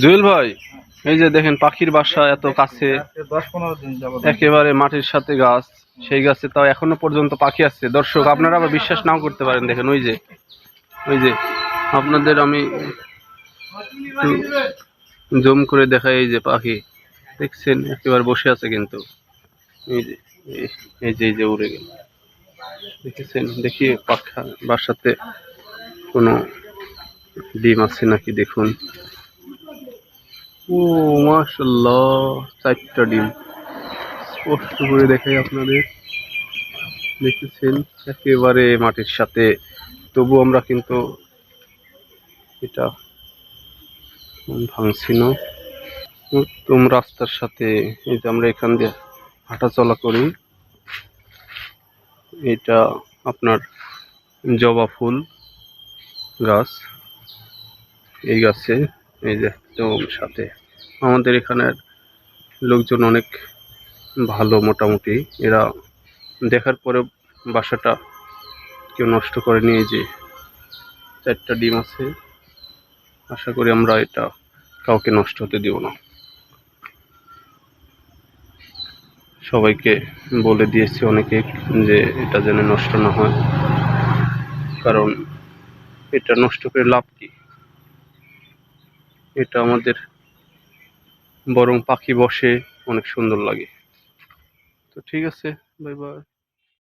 জুয়েল ভাই, এই যে দেখেন পাখির বাসা এত কাছে, একেবারে মাটির সাথে গাছ, সেই গাছে তাও এখনও পর্যন্ত পাখি আসছে দর্শক, আপনারা আবার বিশ্বাস নাও করতে পারেন, দেখেন ওই যে ওই যে, আপনাদের আমি জুম করে দেখাই এই যে পাখি, দেখছেন? একেবারে বসে আছে কিন্তু। এই যে এই যে এই যে উড়ে গেল। দেখেছেন? দেখি পাখা বাসাতে কোনো ডিম আছে নাকি, দেখুন। ও মাশাল্লাহ চারটা ডিম। স্পষ্ট করে দেখাই আপনাদের। দেখেছেন? একেবারে মাটির সাথে। তবু আমরা কিন্তু এটা ভাঙছি না। একদম রাস্তার সাথে এই যে আমরা এখান দিয়ে হাঁটাচলা করি। এটা আপনার জবা ফুল গাছ। এই গাছে এই যে একদম সাথে আমাদের এখানের লোকজন অনেক ভালো মোটামুটি। এরা দেখার পরে বাসাটা কেউ নষ্ট করে নিয়ে যে চারটা ডিম আছে। আশা করি আমরা এটা কাউকে নষ্ট হতে দেব না। সবাইকে বলে দিয়েছি অনেকে যে এটা যেন নষ্ট না হয়। কারণ এটা নষ্ট করে লাভ কি? এটা আমাদের বরং পাখি বসে অনেক সুন্দর লাগে। তো ঠিক আছে বাই বাই